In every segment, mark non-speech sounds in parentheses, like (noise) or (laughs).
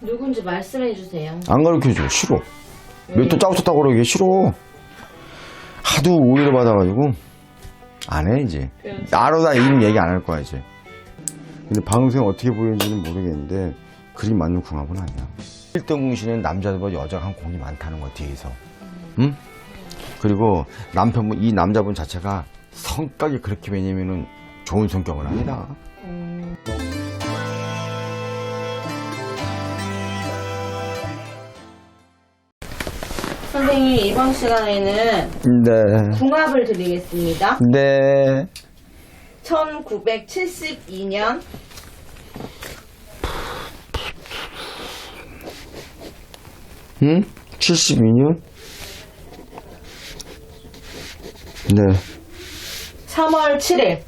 누군지 말씀해 주세요. 안 가르쳐줘. 싫어. 왜또 짜고 쳤다고 그러기 싫어. 하도 오해를 받아가지고 안 해 이제. 나로 다 이름 얘기 안 할 거야 이제. 근데 방송 어떻게 보이는지는 모르겠는데 그림 맞는 궁합은 아니야. 1등 공신은 남자들보다 여자가 한 공이 많다는 거야 뒤에서. 응? 그리고 남편분 이 남자분 자체가 성격이 그렇게 왜냐면은 좋은 성격은 아니다. 선생님 이번 시간에는 네. 궁합을 드리겠습니다. 네. 1972년 응? 72년? 네. 3월 7일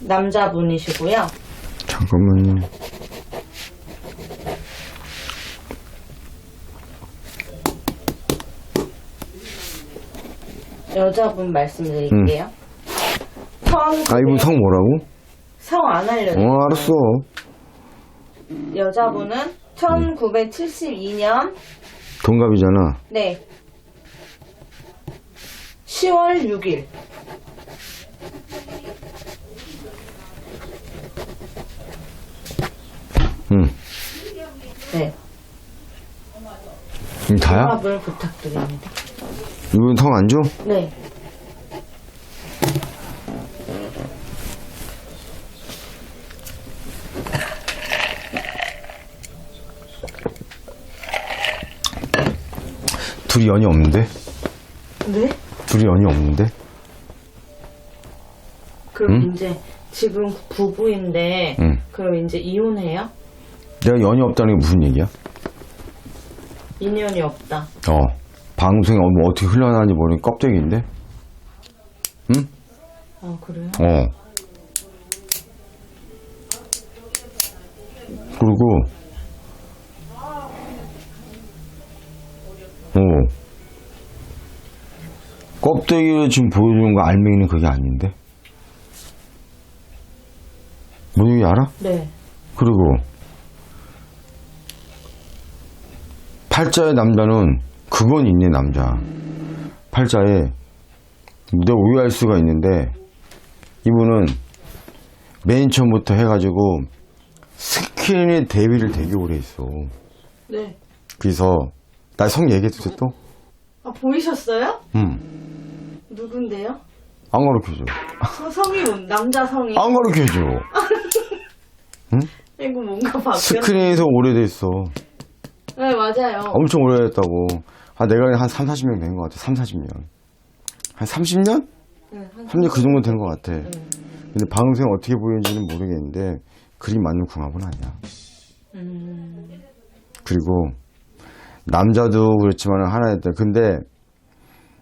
남자분이시고요. 잠깐만요. 여자분 말씀드릴게요. 아, 이분 성 뭐라고? 성 안 알려요. 어, 알았어. 여자분은 1972년 동갑이잖아. 네 10월 6일 응. 네 이거 다야? 궁합을 부탁드립니다. 이분 성안 줘? 네 둘이 연이 없는데? 네? 둘이 연이 없는데? 그럼 이제 지금 부부인데 응. 그럼 이제 이혼해요? 내가 연이 없다는 게 무슨 얘기야? 인연이 없다. 어. 방송에 뭐 어떻게 흘러나는지 모르는 껍데기인데? 아 그래요? 어. 그리고, 어. 껍데기를 지금 보여주는 거 알맹이는 그게 아닌데? 뭔 얘기 알아? 네. 그리고, 팔자의 남자는 그건 있네, 남자. 팔자에, 내가 오해할 수가 있는데, 이분은 맨 처음부터 해가지고 스크린의 데뷔를 되게 오래 했어. 네. 그래서 나 성 얘기해도 돼 또? 아 보이셨어요? 응. 누군데요? 안 가르쳐줘. 서- 성이 뭔- 남자 성이? 안 가르쳐줘. (laughs) 이거 뭔가 바뀌었. 스크린에서 오래됐어. 네 맞아요. 엄청 오래됐다고. 아, 내가 한 3, 40년 된것 같아. 3, 40년. 한 30년? 네, 한 30년 그 정도 되는 것 같아. 근데 방송 어떻게 보이는지는 모르겠는데 그림 맞는 궁합은 아니야. 음, 그리고 남자도 그렇지만 하나였다. 근데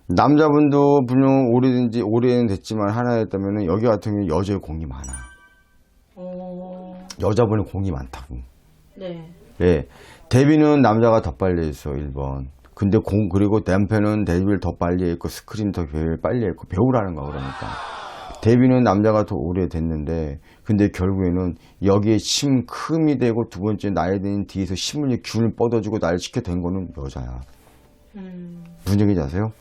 남자분도 분명 오래된지 오래는 됐지만 하나였다면은 여기 같은 경우 여자의 공이 많아. 어, 여자분의 공이 많다고. 네. 예. 데뷔는 남자가 더 빨리 했어, 1번. 근데 공, 그리고 남편은 데뷔를 더 빨리 했고, 스크린 더 빨리 했고, 배우라는 거, 그러니까. 데뷔는 남자가 더 오래 됐는데, 근데 결국에는 여기에 심, 큼이 되고, 두 번째 나이 든 뒤에서 심을, 기운을 뻗어주고 날 시켜 된 거는 여자야. 음, 무슨 얘기인지 아세요?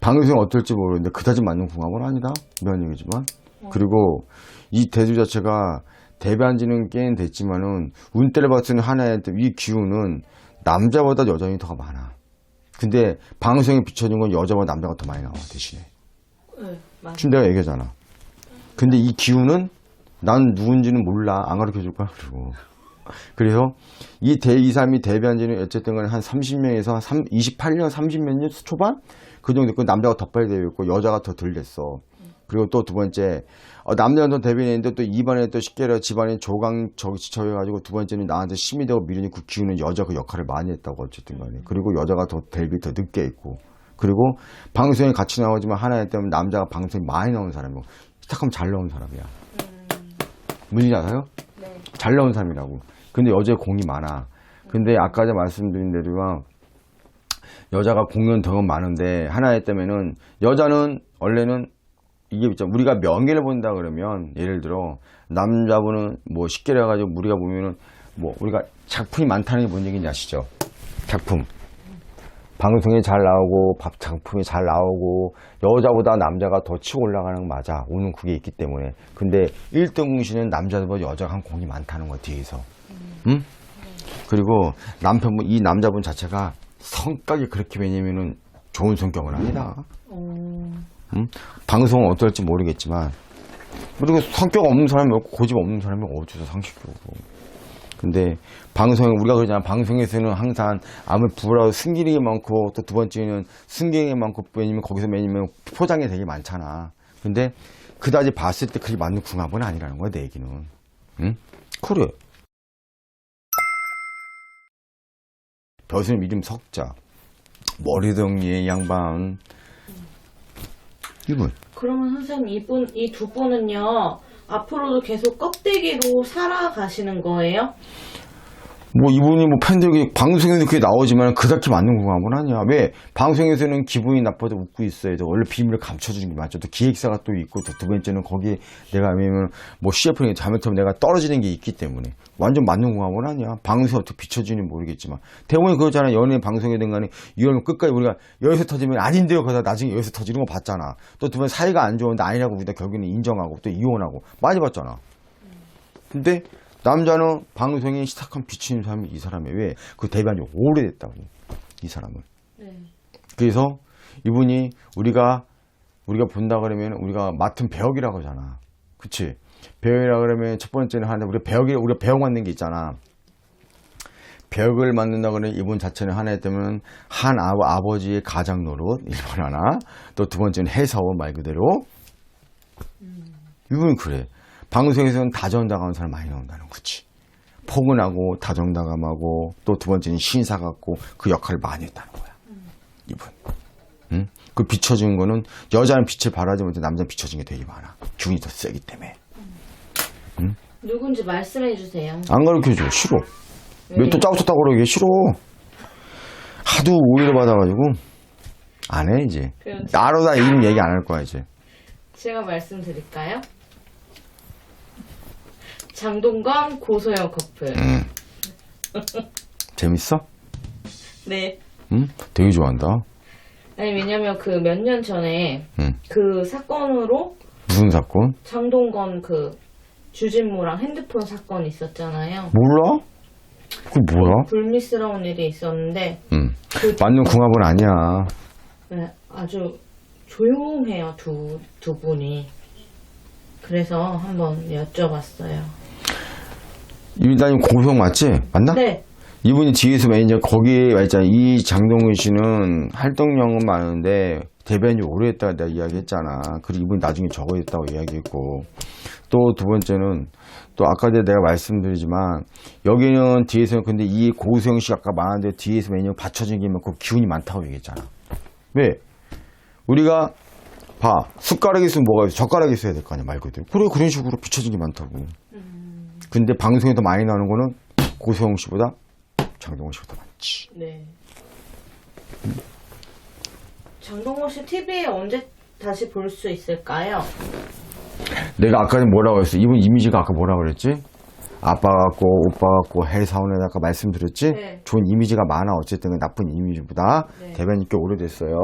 방송 어떨지 모르는데, 그다지 맞는 궁합은 아니다? 이런 얘기지만. 그리고 이 대주 자체가 데뷔한 지는 꽤 됐지만은, 운때를 봤을 때 하나의 이 기운은 남자보다 여자이 더 많아. 근데 방송에 비춰진 건 여자보다 남자가 더 많이 나와, 대신에. 네, 맞아요. 지금 내가 얘기하잖아. 근데 이 기운은 난 누군지는 몰라. 안 가르쳐 줄 거야. 그리고. 그래서 이 대, 이 사람이 데뷔한 지는 어쨌든 간에 한 30명에서 3, 28년, 30몇 년 초반? 그 정도 됐고 남자가 더 빨리 데뷔했고 여자가 더 덜 됐어. 그리고 또 두 번째, 어, 더 데뷔했는데 또 이번에 또 쉽게 집안에 조강 저기 지쳐해가지고 두 번째는 나한테 심이 되고 미련이 그 기운은 여자 그 역할을 많이 했다고 어쨌든 간에. 그리고 여자가 더 데뷔 더 늦게 했고. 그리고 방송에 같이 나오지만 하나에 때문에 남자가 방송에 많이 나온 사람이고 시작하면 잘 나온 사람이야. 뭔지 알아요? 네. 잘 나온 사람이라고. 근데 여자의 공이 많아. 근데 아까 전에 말씀드린 대로가 여자가 공연 더 많은데 하나에 때문에는 여자는 원래는 이게 있잖아. 우리가 명예를 본다 그러면 예를 들어 남자분은 뭐 쉽게 해가지고 우리가 보면은 뭐 우리가 작품이 많다는 게 뭔 얘기인지 아시죠? 작품. 방송에 잘 나오고 밥 작품이 잘 나오고 여자보다 남자가 더 치고 올라가는 건 맞아. 오는 그게 있기 때문에. 근데 1등 공신은 남자보다 여자가 한 공이 많다는 거야 뒤에서. 응? 그리고 남편분 이 남자분 자체가 성격이 그렇게 왜냐면은 좋은 성격은 아니다. 어, 음? 방송은 어떨지 모르겠지만 그리고 성격 없는 사람이 없고 고집 없는 사람이 어쩌서 상식적으로 근데 방송에 우리가 그러잖아. 방송에서는 항상 아무 부라고 숨기는 게 많고 또 두 번째는 숨기는 게 많고 왜냐면 거기서 왜냐면 포장이 되게 많잖아. 근데 그다지 봤을 때 그게 맞는 궁합은 아니라는 거야 내 얘기는. 응? 그래. 벼슬 이름 석자. 머리덩이의 양반 이분 그러면 선생님 이분 이 두 분은요 앞으로도 계속 껍데기로 살아가시는 거예요? 뭐 이분이 뭐 팬들이 방송에서 그게 나오지만 그닥히 맞는 궁합은 아니야. 왜? 방송에서는 기분이 나빠도 웃고 있어야죠. 원래 비밀을 감춰주는 게 맞죠. 또 기획사가 또 있고 또 두 번째는 거기에 내가 왜냐면 뭐 CF는 잘못하면 내가 떨어지는 게 있기 때문에 완전 맞는 궁합은 아니야. 방송에 어떻게 비춰지는 모르겠지만 대부분 그거잖아. 연예 방송이든 간에 이러면 끝까지 우리가 여기서 터지면 아닌데요. 그러다 나중에 여기서 터지는 거 봤잖아. 또 두 번 사이가 안 좋은데 아니라고 우리가 결국에는 인정하고 또 이혼하고 많이 봤잖아. 근데 남자는 방송에 시작한 비치는 사람이 이 사람이 왜? 그 데뷔한 지 오래됐다고. 이 사람은. 네. 그래서 이분이 우리가 우리가 본다 그러면 우리가 맡은 배역이라고 하잖아. 그치? 배역이라 그러면 첫 번째는 하는데 우리가 배역이 우리가 배역 맡는 게 있잖아. 배역을 맡는다 그러면 이분 자체는 하나에 뜨면 한 아, 아버 지의 가장 노릇 (laughs) 1번 하나 또 두 번째는 해사원 말 그대로 이분은 그래. 방송에서는 다정다감한 사람 많이 나온다는 거지. 포근하고 다정다감하고 또 두 번째는 신사 같고 그 역할을 많이 했다는 거야. 이분. 응? 그 비춰지는 거는 여자는 빛을 발하지 못해 남자는 비춰지는 게 되게 많아. 기운이 더 세기 때문에. 누군지 말씀해 주세요. 안 가르쳐줘. 싫어. 왜또 짜고 쳤다고 그러게 싫어. 하도 오해를 받아가지고 안 해 이제. 그럼 나로 다 이름 얘기 안 할 거야 이제. 제가 말씀드릴까요? 장동건 고소영 커플. (laughs) 재밌어? 네. 응? 되게 좋아한다. 아니 왜냐면 그 몇 년 전에 응. 그 사건으로 무슨 사건? 장동건 그 주진모랑 핸드폰 사건 있었잖아요. 몰라? 그게 뭐야? 불미스러운 일이 있었는데 응. 그 맞는 궁합은 아니야. 네, 아주 조용해요 두, 두 분이. 그래서 한번 여쭤봤어요. 이민다님 고성 맞지? 맞나? 네. 이분이 뒤에서 매니저 거기에 있잖아. 이 장동근 씨는 활동량은 많은데 대변이 오래 했다고 내가 이야기했잖아. 그리고 이분이 나중에 적어 했다고 이야기했고. 또 두 번째는 또 아까 전에 내가 말씀드리지만 여기는 뒤에서는 근데 이 고수영 씨 아까 말한데 뒤에서 매니저 받쳐진 게 많고 기운이 많다고 얘기했잖아. 왜? 우리가 봐. 숟가락이 있으면 뭐가 있어? 젓가락이 있어야 될 거 아니야, 말 그대로. 그래, 그런 식으로 비춰진 게 많다고. 근데 방송에 더 많이 나오는 거는 고수영 씨보다 장동건 씨보다 많지. 네. 장동건 씨 TV에 언제 다시 볼 수 있을까요? 내가 아까 뭐라고 했어? 이분 이미지가 아까 뭐라고 그랬지? 아빠 같고 오빠 같고 해사원에 아까 말씀드렸지? 네. 좋은 이미지가 많아 어쨌든 나쁜 이미지보다 네. 대변이 꽤 오래됐어요.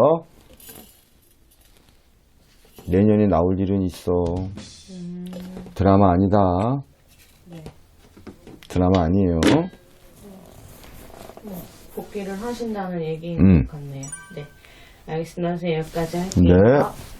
내년에 나올 일은 있어. 드라마 아니다. 네. 드라마 아니에요. 복귀를 하신다는 얘기인 음. 것 같네요. 네. 알겠습니다. 선생님 여기까지 할게요. 네.